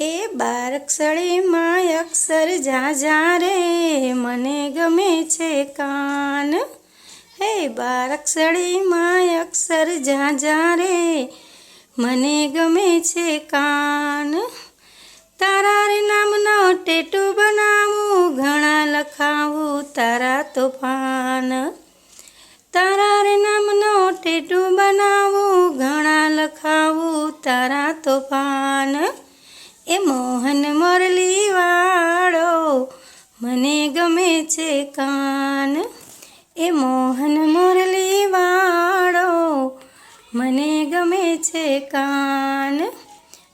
એ બારક્ષળીમાં અક્ષર ઝાઝા રે, મને ગમે છે કાન. હે બારક્ષળીમાં અક્ષર ઝાઝા રે, મને ગમે છે કાન. તારા રે નામનો ટેટુ બનાવું, ઘણા લખાવું તારા તોફાન. તારા રે નામનો ટેટુ બનાવું, ઘણા લખાવું તારા તોફાન. એ મોહન મોરલી વાળો મને ગમે છે કાન. એ મોહન મોરલી વાળો મને ગમે છે કાન.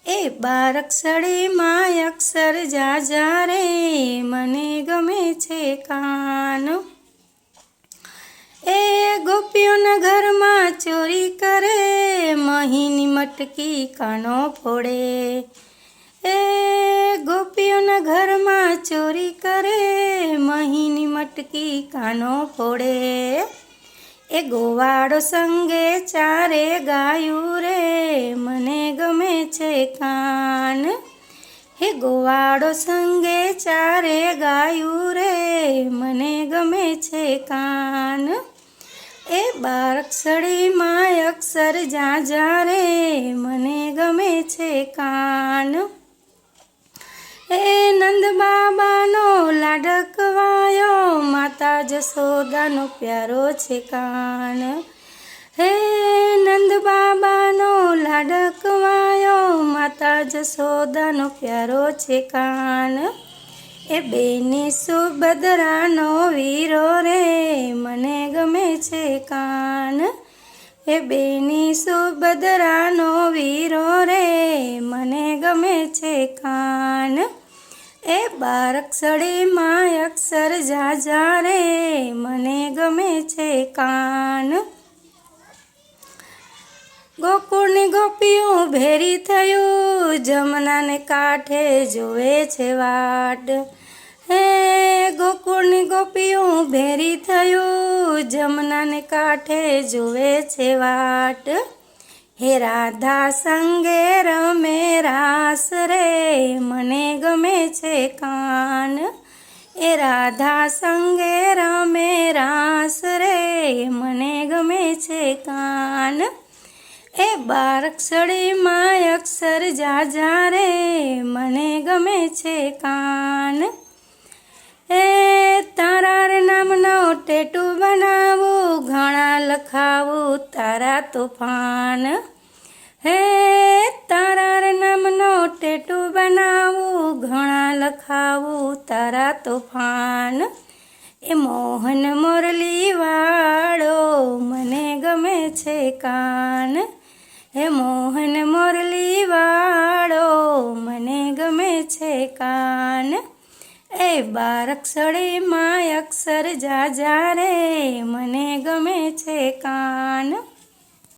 એ બાર અક્ષરે માય અક્ષર જાજા રે મને ગમે છે કાન. એ ગોપીઓના ઘરમાં ચોરી કરે, મહીની મટકી કાનો ફોડે. એ ગોપીઓના ઘરમાં ચોરી કરે, મહીની મટકી કાનો ફોડે. એ ગોવાળો સંગે ચારે ગાયું રે, મને ગમે છે કાન. હે ગોવાળો સંગે ચારે ગાયું રે, મને ગમે છે કાન. એ બારક્ષળીમાં અક્ષર જા રે, મને ગમે છે કાન. બાબાનો લાડકવાયો માતા જશોદાનો પ્યારો છે કાન. હે નંદ બાબાનો લાડકવાયો, માતા જશોદાનો પ્યારો છે કાન. એ બેની સુભદ્રાનો વીરો રે, મને ગમે છે કાન. એ બેની સુભદ્રાનો વીરો રે, મને ગમે છે કાન. એ બારક્ષળીમાં અક્ષર જાજા રે, મને ગમે છે કાન. ગોકુળની ગોપીઓ ભેરી થયું, જમનાને કાંઠે જોવે છે વાટ. હે, ગોકુળની ગોપીઓ ભેરી થયું, જમનાને કાંઠે જોવે છે વાટ. હે રાધા સંગે રમે રાસ રે, મને ગમે છે કાન. એ રાધા સંગે રમે રાસ રે, મને ગમે છે કાન. એ બારક્ષળીમાં અક્ષર જાજા રે, મને ગમે છે કાન. એ તારા રે નામનો ટેટુ બનાવું, ઘણા લખાવું તારા તોફાન. હે, તારા રે નામનો ટેટુ બનાવું, ઘણા લખાવું તારા તોફાન. એ મોહન મોરલી વાળો મને ગમે છે કાન. હે મોહન મોરલી એ માય અક્ષર જા જા રે મને ગમે છે કાન.